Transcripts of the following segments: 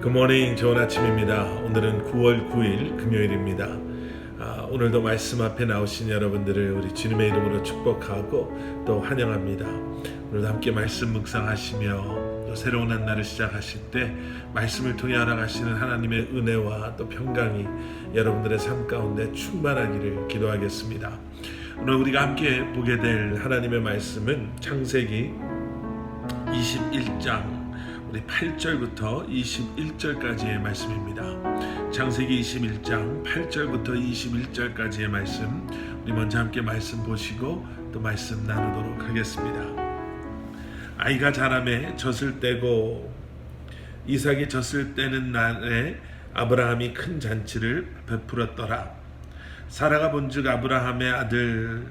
굿모닝 좋은 아침입니다. 오늘은 9월 9일 금요일입니다. 아, 오늘도 말씀 앞에 나오신 여러분들을 우리 주님의 이름으로 축복하고 또 환영합니다. 오늘도 함께 말씀 묵상하시며 또 새로운 한 날을 시작하실 때 말씀을 통해 알아가시는 하나님의 은혜와 또 평강이 여러분들의 삶 가운데 충만하기를 기도하겠습니다. 오늘 우리가 함께 보게 될 하나님의 말씀은 창세기 21장 우리 8절부터 21절까지의 말씀입니다. 창세기 21장 8절부터 21절까지의 말씀 우리 먼저 함께 말씀 보시고 또 말씀 나누도록 하겠습니다. 아이가 자라매 젖을 떼고 이삭이 젖을 떼는 날에 아브라함이 큰 잔치를 베풀었더라. 사라가 본즉 아브라함의 아들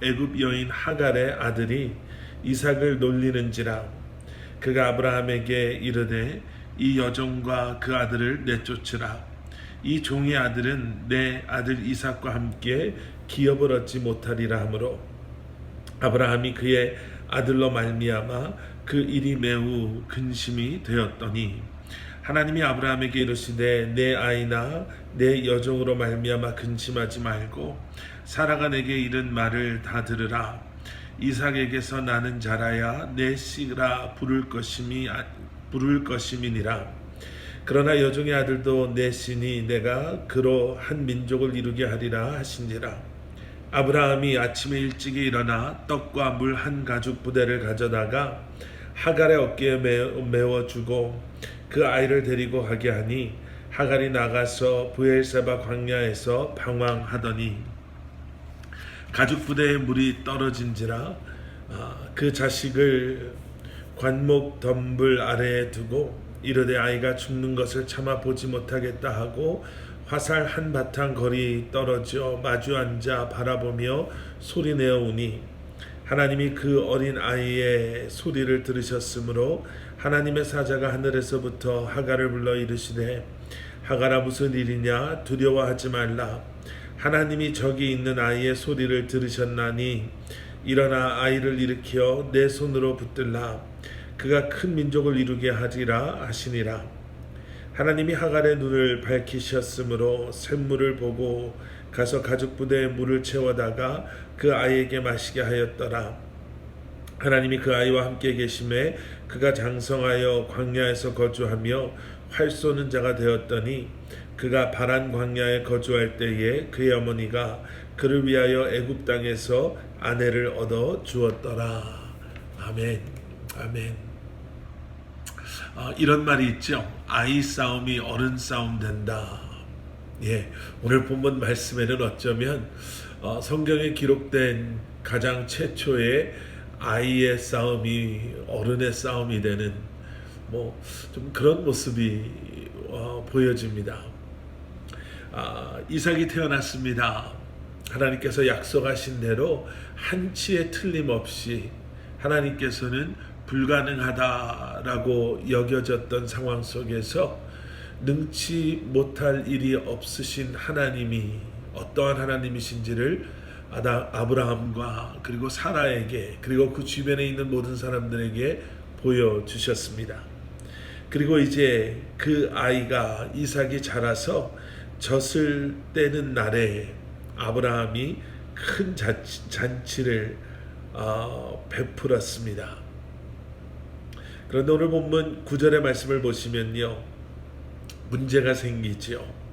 애굽 여인 하갈의 아들이 이삭을 놀리는지라 그가 아브라함에게 이르되 이 여종과 그 아들을 내쫓으라. 이 종의 아들은 내 아들 이삭과 함께 기업을 얻지 못하리라 하므로 아브라함이 그의 아들로 말미암아 그 일이 매우 근심이 되었더니 하나님이 아브라함에게 이르시되 내 아이나 내 여종으로 말미암아 근심하지 말고 사라가 내게 이른 말을 다 들으라 이삭에게서 나는 자라야 내 씨라 부를 것임이 부를 것임이니라. 그러나 여종의 아들도 내 씨니 내가 그로 한 민족을 이루게 하리라 하신지라. 아브라함이 아침에 일찍이 일어나 떡과 물 한 가죽 부대를 가져다가 하갈의 어깨에 메워 주고 그 아이를 데리고 가게 하니 하갈이 나가서 부엘세바 광야에서 방황하더니 가죽 부대에 물이 떨어진지라 아, 그 자식을 관목 덤불 아래에 두고 이르되 아이가 죽는 것을 참아 보지 못하겠다 하고 화살 한 바탕 거리 떨어져 마주 앉아 바라보며 소리내어 우니 하나님이 그 어린 아이의 소리를 들으셨으므로 하나님의 사자가 하늘에서부터 하가를 불러 이르시되 하가라 무슨 일이냐? 두려워하지 말라 하나님이 저기 있는 아이의 소리를 들으셨나니 일어나 아이를 일으켜 내 손으로 붙들라. 그가 큰 민족을 이루게 하리라 하시니라. 하나님이 하갈의 눈을 밝히셨으므로 샘물을 보고 가서 가죽 부대에 물을 채워다가 그 아이에게 마시게 하였더라 하나님이 그 아이와 함께 계심에 그가 장성하여 광야에서 거주하며 활 쏘는 자가 되었더니 그가 바란 광야에 거주할 때에 그의 어머니가 그를 위하여 애굽 땅에서 아내를 얻어 주었더라. 아멘. 아멘. 어, 이런 말이 있죠. 아이 싸움이 어른 싸움 된다. 예, 오늘 본문 말씀에는 어쩌면 어, 성경에 기록된 가장 최초의 아이의 싸움이 어른의 싸움이 되는 뭐 좀 그런 모습이 어, 보여집니다. 아, 이삭이 태어났습니다. 하나님께서 약속하신 대로 한치의 틀림없이 하나님께서는 불가능하다라고 여겨졌던 상황 속에서 능치 못할 일이 없으신 하나님이 어떠한 하나님이신지를 아다, 아브라함과 그리고 사라에게 그리고 그 주변에 있는 모든 사람들에게 보여주셨습니다. 그리고 이제 그 아이가 이삭이 자라서 젖을 떼는 날에 아브라함이 큰 잔치 를 어, 베풀었습니다. 그런데 오늘 본문 9절의 말씀을 보시면요. 문제가 생기죠. 어,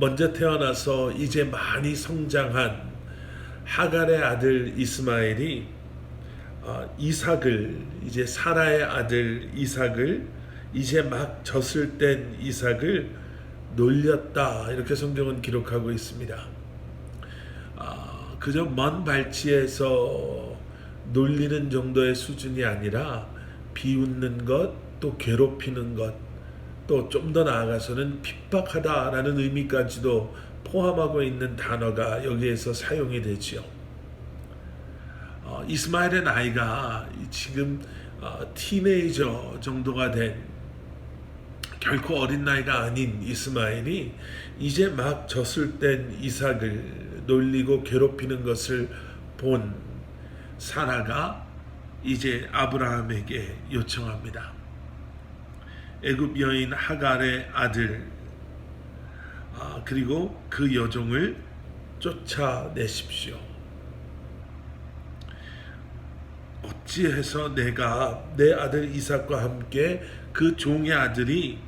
먼저 태어나서 이제 많이 성장한 하갈의 아들 이스마엘이 어, 이삭을 이제 사라의 아들 이삭을 이제 막 젖을 뗀 이삭을 놀렸다 이렇게 성경은 기록하고 있습니다. 아, 그저 먼 발치에서 놀리는 정도의 수준이 아니라 비웃는 것, 또 괴롭히는 것, 또 좀 더 나아가서는 핍박하다라는 의미까지도 포함하고 있는 단어가 여기에서 사용이 되지요. 어, 이스마엘의 나이가 지금 어, 티네이저 정도가 된 결코 어린 나이가 아닌 이스마엘이 이제 막 젖을 뗀 이삭을 놀리고 괴롭히는 것을 본 사라가 이제 아브라함에게 요청합니다. 애굽 여인 하갈의 아들 아, 그리고 그 여종을 쫓아내십시오. 어찌해서 내가 내 아들 이삭과 함께 그 종의 아들이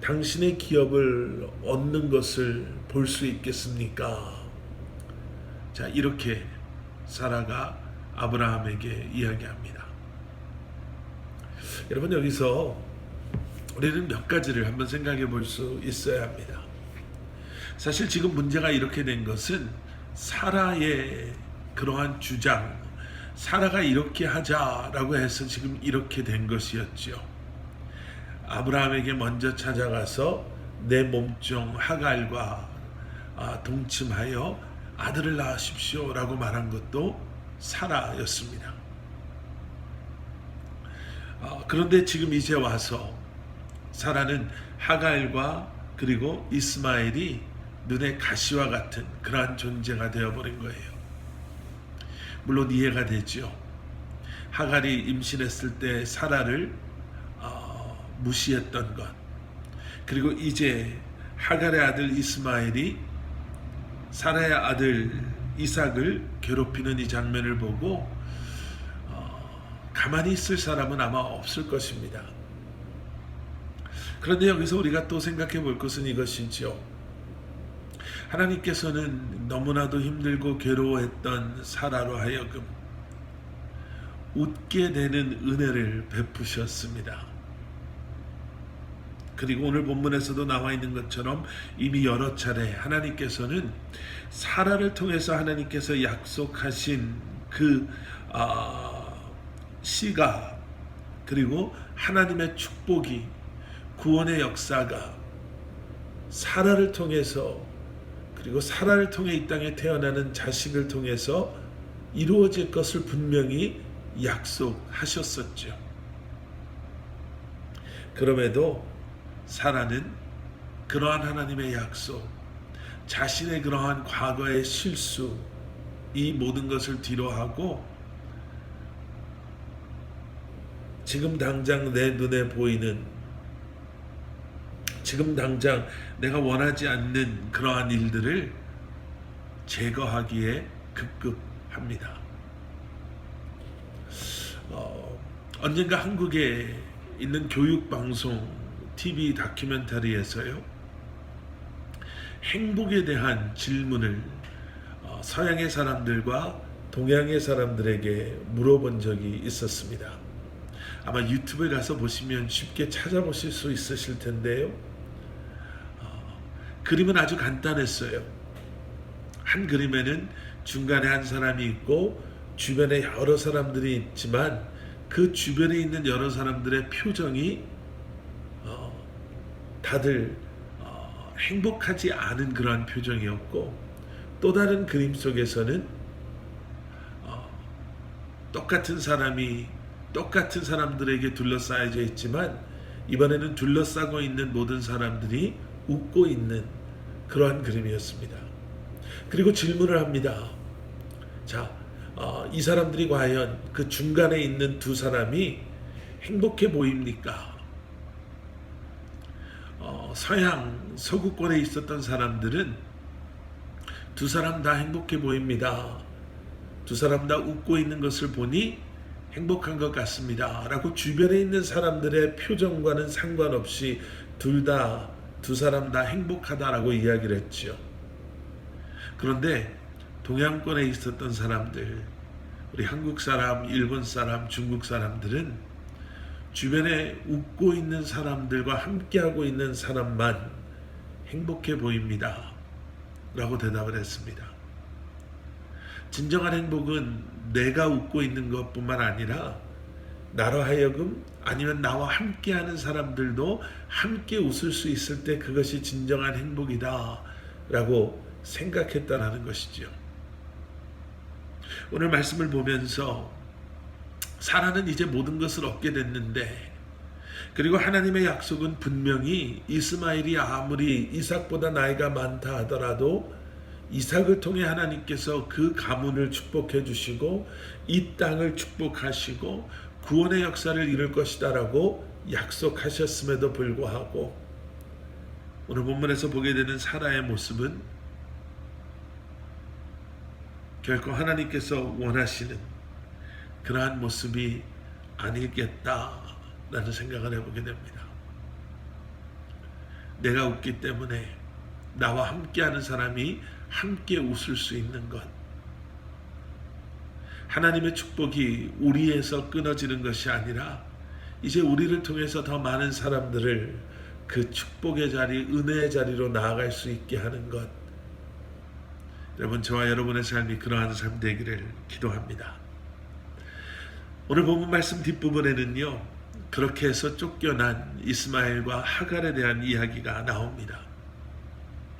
당신의 기업을 얻는 것을 볼 수 있겠습니까? 자, 이렇게 사라가 아브라함에게 이야기합니다. 여러분 여기서 우리는 몇 가지를 한번 생각해 볼 수 있어야 합니다. 사실 지금 문제가 이렇게 된 것은 사라의 그러한 주장, 사라가 이렇게 하자라고 해서 지금 이렇게 된 것이었지요. 아브라함에게 먼저 찾아가서 내 몸종 하갈과 아, 동침하여 아들을 낳으십시오라고 말한 것도 사라였습니다. 아, 그런데 지금 이제 와서 사라는 하갈과 그리고 이스마엘이 눈에 가시와 같은 그러한 존재가 되어버린 거예요. 물론 이해가 되죠. 하갈이 임신했을 때 사라를 어, 무시했던 것, 그리고 이제 하갈의 아들 이스마엘이 사라의 아들 이삭을 괴롭히는 이 장면을 보고 어, 가만히 있을 사람은 아마 없을 것입니다. 그런데 여기서 우리가 또 생각해 볼 것은 이것이지요. 하나님께서는 너무나도 힘들고 괴로워했던 사라로 하여금 웃게 되는 은혜를 베푸셨습니다. 그리고 오늘 본문에서도 나와 있는 것처럼 이미 여러 차례 하나님께서는 사라를 통해서 하나님께서 약속하신 그 아, 시가 그리고 하나님의 축복이 구원의 역사가 사라를 통해서 그리고 사라를 통해 이 땅에 태어나는 자식을 통해서 이루어질 것을 분명히 약속하셨었죠. 그럼에도 사라는 그러한 하나님의 약속, 자신의 그러한 과거의 실수, 이 모든 것을 뒤로하고 지금 당장 내 눈에 보이는 지금 당장 내가 원하지 않는 그러한 일들을 제거하기에 급급합니다. 어, 언젠가 한국에 있는 교육방송 TV 다큐멘터리에서요 행복에 대한 질문을 어, 서양의 사람들과 동양의 사람들에게 물어본 적이 있었습니다. 아마 유튜브에 가서 보시면 쉽게 찾아보실 수 있으실 텐데요. 어, 그림은 아주 간단했어요. 한 그림에는 중간에 한 사람이 있고 주변에 여러 사람들이 있지만 그 주변에 있는 여러 사람들의 표정이 어, 다들 어, 행복하지 않은 그러한 표정이었고 또 다른 그림 속에서는 어, 똑같은 사람이 똑같은 사람들에게 둘러싸여져 있지만 이번에는 둘러싸고 있는 모든 사람들이 웃고 있는 그러한 그림이었습니다. 그리고 질문을 합니다. 자, 어, 이 사람들이 과연 그 중간에 있는 두 사람이 행복해 보입니까? 어, 서양 서구권에 있었던 사람들은 두 사람 다 행복해 보입니다. 두 사람 다 웃고 있는 것을 보니 행복한 것 같습니다. 라고 주변에 있는 사람들의 표정과는 상관없이 둘 다, 두 사람 다 행복하다라고 이야기를 했죠. 그런데 동양권에 있었던 사람들, 우리 한국 사람, 일본 사람, 중국 사람들은 주변에 웃고 있는 사람들과 함께하고 있는 사람만 행복해 보입니다. 라고 대답을 했습니다. 진정한 행복은 내가 웃고 있는 것뿐만 아니라 나로 하여금 아니면 나와 함께하는 사람들도 함께 웃을 수 있을 때 그것이 진정한 행복이다 라고 생각했다라는 것이죠. 오늘 말씀을 보면서 사라는 이제 모든 것을 얻게 됐는데 그리고 하나님의 약속은 분명히 이스마엘이 아무리 이삭보다 나이가 많다 하더라도 이삭을 통해 하나님께서 그 가문을 축복해 주시고 이 땅을 축복하시고 구원의 역사를 이룰 것이다라고 약속하셨음에도 불구하고 오늘 본문에서 보게 되는 사라의 모습은 결코 하나님께서 원하시는 그러한 모습이 아니겠다라는 생각을 해보게 됩니다. 내가 웃기 때문에 나와 함께하는 사람이 함께 웃을 수 있는 것. 하나님의 축복이 우리에서 끊어지는 것이 아니라 이제 우리를 통해서 더 많은 사람들을 그 축복의 자리, 은혜의 자리로 나아갈 수 있게 하는 것. 여러분, 저와 여러분의 삶이 그러한 삶 되기를 기도합니다. 오늘 본문 말씀 뒷부분에는요, 그렇게 해서 쫓겨난 이스마엘과 하갈에 대한 이야기가 나옵니다.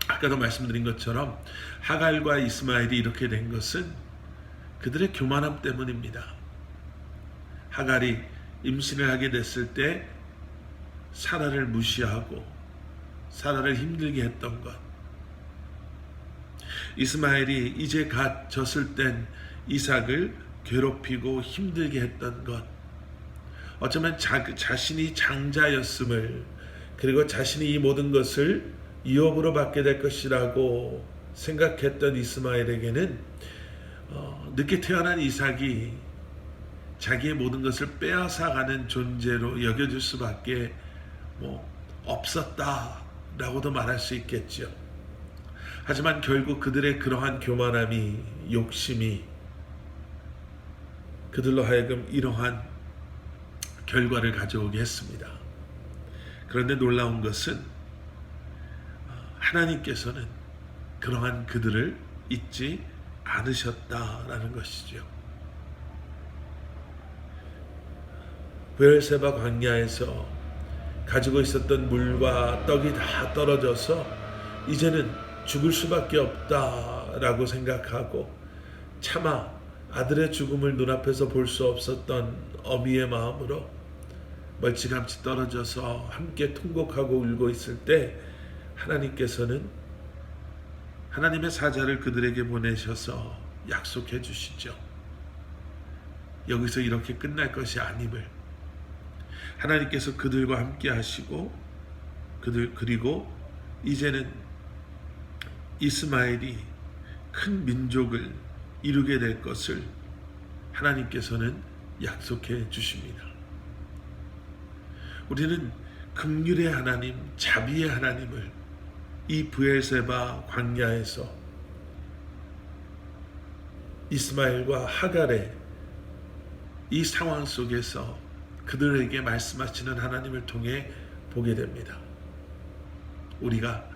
아까도 말씀드린 것처럼 하갈과 이스마엘이 이렇게 된 것은 그들의 교만함 때문입니다. 하갈이 임신을 하게 됐을 때 사라를 무시하고 사라를 힘들게 했던 것. 이스마엘이 이제 갓 졌을 땐 이삭을 괴롭히고 힘들게 했던 것. 어쩌면 자, 자신이 장자였음을 그리고 자신이 이 모든 것을 이업으로 받게 될 것이라고 생각했던 이스마엘에게는 어, 늦게 태어난 이삭이 자기의 모든 것을 빼앗아가는 존재로 여겨질 수밖에 뭐 없었다라고도 말할 수 있겠죠. 하지만 결국 그들의 그러한 교만함이 욕심이 그들로 하여금 이러한 결과를 가져오게 했습니다. 그런데 놀라운 것은 하나님께서는 그러한 그들을 잊지 않으셨다라는 것이죠. 베르세바 광야에서 가지고 있었던 물과 떡이 다 떨어져서 이제는 죽을 수밖에 없다라고 생각하고 차마 아들의 죽음을 눈앞에서 볼 수 없었던 어미의 마음으로 멀찌감치 떨어져서 함께 통곡하고 울고 있을 때 하나님께서는 하나님의 사자를 그들에게 보내셔서 약속해 주시죠. 여기서 이렇게 끝날 것이 아님을 하나님께서 그들과 함께 하시고 그들 그리고 이제는 이스마엘이 큰 민족을 이루게 될 것을 하나님께서는 약속해 주십니다. 우리는 긍휼의 하나님, 자비의 하나님을 이 부엘세바 광야에서 이스마엘과 하갈의 이 상황 속에서 그들에게 말씀하시는 하나님을 통해 보게 됩니다. 우리가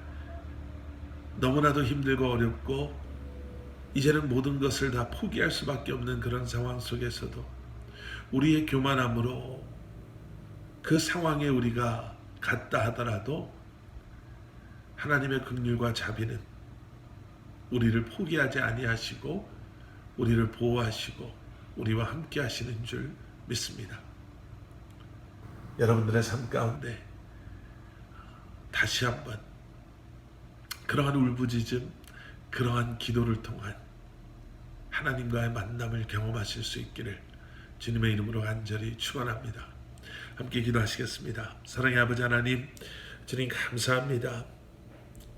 너무나도 힘들고 어렵고 이제는 모든 것을 다 포기할 수밖에 없는 그런 상황 속에서도 우리의 교만함으로 그 상황에 우리가 갔다 하더라도 하나님의 긍휼과 자비는 우리를 포기하지 아니하시고 우리를 보호하시고 우리와 함께 하시는 줄 믿습니다. 여러분들의 삶 가운데 다시 한번 그러한 울부짖음, 그러한 기도를 통한 하나님과의 만남을 경험하실 수 있기를 주님의 이름으로 간절히 축원합니다. 함께 기도하시겠습니다. 사랑의 아버지 하나님, 주님 감사합니다.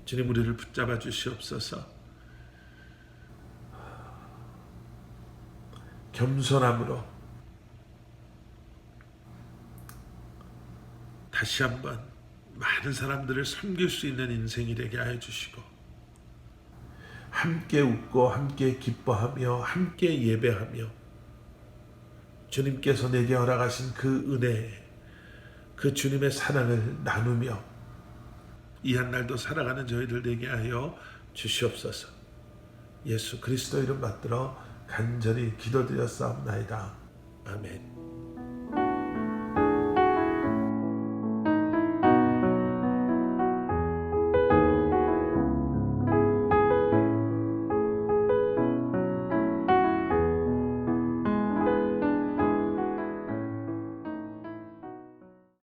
주님 우리를 붙잡아 주시옵소서. 겸손함으로 다시 한번 많은 사람들을 섬길 수 있는 인생이 되게 하여 주시고 함께 웃고 함께 기뻐하며 함께 예배하며 주님께서 내게 허락하신 그 은혜 그 주님의 사랑을 나누며 이 한 날도 살아가는 저희들 되게 하여 주시옵소서. 예수 그리스도 이름 받들어 간절히 기도드렸사옵나이다. 아멘.